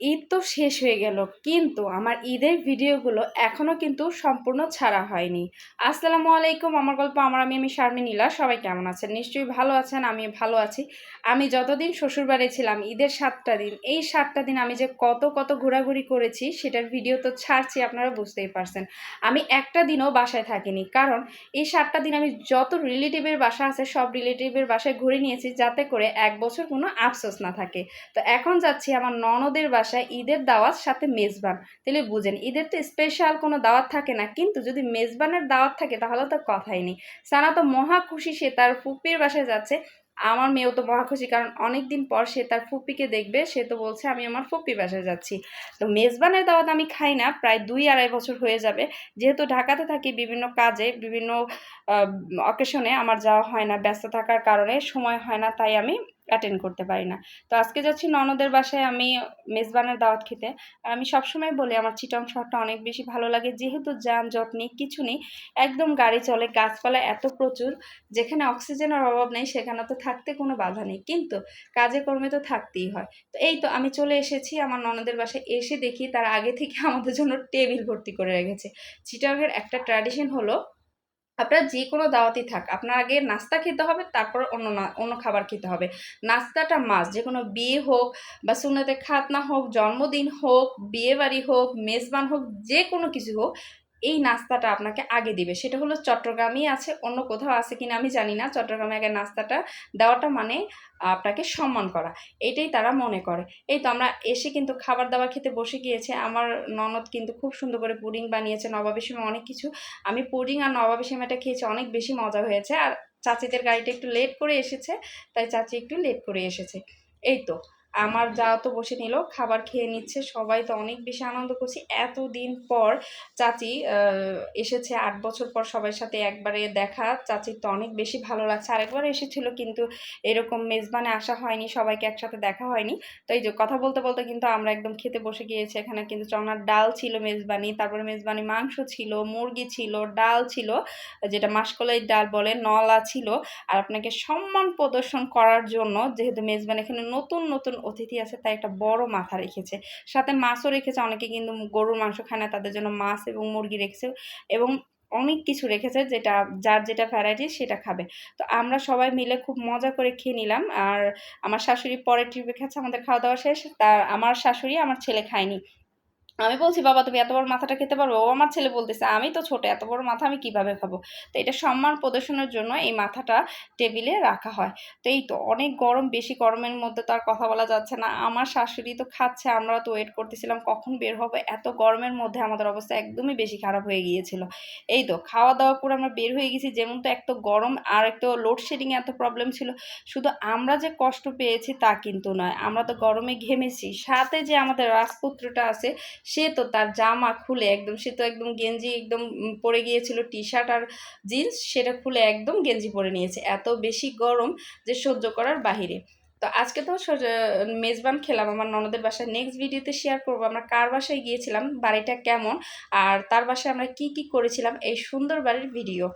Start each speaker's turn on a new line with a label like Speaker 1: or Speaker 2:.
Speaker 1: ঈদ তো শেষ হয়ে গেল, কিন্তু আমার ঈদের ভিডিওগুলো এখনও কিন্তু সম্পূর্ণ ছাড়া হয়নি। আসসালামু আলাইকুম, আমার গল্প আমার আমি আমি শারমিন নীলা সবাই কেমন আছেন? নিশ্চয়ই ভালো আছেন আমি ভালো আছি। আমি যতদিন শ্বশুরবাড়ি ছিলাম, ঈদের সাতটা দিন, এই সাতটা দিন আমি যে কত কত ঘোরাঘুরি করেছি, সেটার ভিডিও তো ছাড়ছি, আপনারা বুঝতেই পারছেন। আমি একটা দিনও বাসায় থাকিনি, কারণ এই সাতটা দিন আমি যত রিলেটিভের বাসা আছে, সব রিলেটিভের বাসায় ঘুরে নিয়েছি, যাতে করে এক বছর কোনো আফসোস না থাকে। তো এখন যাচ্ছি আমার ননদের বাসায় ঈদের দাওয়াত, সাথে মেজবান। তাহলে বুঝেন, ঈদের তো স্পেশাল কোনো দাওয়াত থাকে না। কিন্তু যদি মেজবানের দাওয়াত থাকে, তাহলে তো কথাই নেই। সানা তো মহা খুশি, সে তার ফুপির বাসায় যাচ্ছে। আমার মেয়েও তো মহা খুশি, কারণ অনেক দিন পর সে তার ফুপিকে দেখবে। সে তো বলছে, আমি আমার ফুপি বাসায় যাচ্ছি। তো মেজবানের দাওয়াত আমি খাই না, প্রায় দুই আড়াই বছর হয়ে যাবে। যেহেতু ঢাকাতে থাকি বিভিন্ন কাজে, বিভিন্ন অকেশনে আমার যাওয়া হয় না, ব্যস্ত থাকার কারণে সময় হয় না, তাই আমি অ্যাটেন্ড করতে পারি না। তো আজকে যাচ্ছি ননদের বাসায় আমি মেজবানের দাওয়াত খেতে। আর আমি সবসময় বলি আমার চিটং শহরটা অনেক বেশি ভালো লাগে। যেহেতু যানজট নেই, কিছু নেই, একদম গাড়ি চলে, গাছপালা এত প্রচুর, যেখানে অক্সিজেনের অভাব নেই, সেখানে তো থাকতে কোনো বাধা নেই। কিন্তু কাজে কর্মে তো থাকতেই হয়। তো এই তো আমি চলে এসেছি আমার ননদের বাসায়। এসে দেখি তার আগে থেকে আমাদের জন্য টেবিল ভর্তি করে রেখেছে। চিটাগের একটা ট্র্যাডিশন হলো আপনার যে কোনো দাওয়াতই থাক। আপনার আগে নাস্তা খেতে হবে, তারপর অন্য না, অন্য খাবার খেতে হবে। নাস্তাটা মাস যে কোনো বিয়ে হোক বা সুনাতে খাতনা হোক, জন্মদিন হোক, বিয়েবাড়ি হোক, মেজবান হোক যে কোনো কিছু হোক এই নাস্তাটা আপনাকে আগে দিবে। সেটা হলো চট্টগ্রামেই আছে, অন্য কোথাও আছে কিনা আমি জানি না। চট্টগ্রামে আগে নাস্তাটা দেওয়াটা মানে আপনাকে সম্মান করা, এটাই তারা মনে করে। এই তো আমরা এসে কিন্তু খাবার দাবার খেতে বসে গিয়েছে। আমার ননদ কিন্তু খুব সুন্দর করে পুডিং বানিয়েছে নবাবের সময় অনেক কিছু। আমি পুডিং আর নবাবের সময়টা খেয়েছি, অনেক বেশি মজা হয়েছে। আর চাচিদের গাড়িটা একটু লেট করে এসেছে, তাই চাচি একটু লেট করে এসেছে। এই তো আমার যা তো বসে নিল, খাবার খেয়ে নিচ্ছে, সবাই তো অনেক বেশি আনন্দ করছি। এতদিন পর চাচি এসেছে, আট বছর পর সবার সাথে একবারে দেখা, চাচির তো অনেক বেশি ভালো লাগছে। আরেকবার এসেছিল কিন্তু এরকম মেজবানে আসা হয়নি, সবাইকে একসাথে দেখা হয়নি। তো এই যে কথা বলতে বলতে কিন্তু আমরা একদম খেতে বসে গিয়েছি, এখানে কিন্তু চনার ডাল ছিল মেজবানি, তারপরে মেজবানি মাংস ছিল, মুরগি ছিল, ডাল ছিল, যেটা মাসকলাই ডাল বলে, নলা ছিল। আর আপনাকে সম্মান প্রদর্শন করার জন্য, যেহেতু মেজবান এখানে নতুন নতুন অতিথি আছে, তাই একটা বড় মাথা রেখেছে। সাথে মাছও রেখেছে, অনেকে কিন্তু গরুর মাংস খায় না, তাদের জন্য মাছ এবং মুরগি রেখেছে এবং অনেক কিছু রেখেছে যেটা, যার যেটা ভ্যারাইটি সেটা খাবে। তো আমরা সবাই মিলে খুব মজা করে খেয়ে নিলাম। আর আমার শাশুড়ি পরের ট্রিপে খাচ্ছে আমাদের খাওয়া দাওয়া শেষ। তার আমার শাশুড়ি আমার ছেলে খায়নি। আমি বলছি, বাবা, তুমি এত বড় মাথাটা খেতে পারব? ও আমার ছেলে বলতেছে, আমি তো ছোট, এত বড় মাথা আমি কীভাবে খাব? তো এটা সম্মান প্রদর্শনের জন্য এই মাথাটা টেবিলে রাখা হয়। তো এই তো, অনেক গরম, বেশি গরমের মধ্যে তো আর কথা বলা যাচ্ছে না। আমার শাশুড়ি তো খাচ্ছে, আমরা তো ওয়েট করতেছিলাম কখন বের হবে। এত গরমের মধ্যে আমাদের অবস্থা একদমই বেশি খারাপ হয়ে গিয়েছিল। এই তো খাওয়া দাওয়া করে আমরা বের হয়ে গেছি। যেমন তো এত গরম আর একটু লোডশেডিং এত প্রবলেম ছিল, শুধু আমরা যে কষ্ট পেয়েছি তা কিন্তু নয়। আমরা তো গরমে ঘেমেছি। সাথে যে আমাদের রাজপুত্রটা আছে সে তো তার জামা খুলে একদম, সে তো একদম গেঞ্জি একদম পরে গিয়েছিল টি শার্ট আর জিন্স সেটা খুলে একদম গেঞ্জি পরে নিয়েছে। এত বেশি গরম যে সহ্য করার বাহিরে। তো আজকে তো মেজবান খেলাম, আমার ননদের বাসায় নেক্সট ভিডিওতে শেয়ার করব, আমরা কার বাসায় গিয়েছিলাম, বাড়িটা কেমন, আর তার বাসায় আমরা কি কি করেছিলাম, এই সুন্দর বাড়ির ভিডিও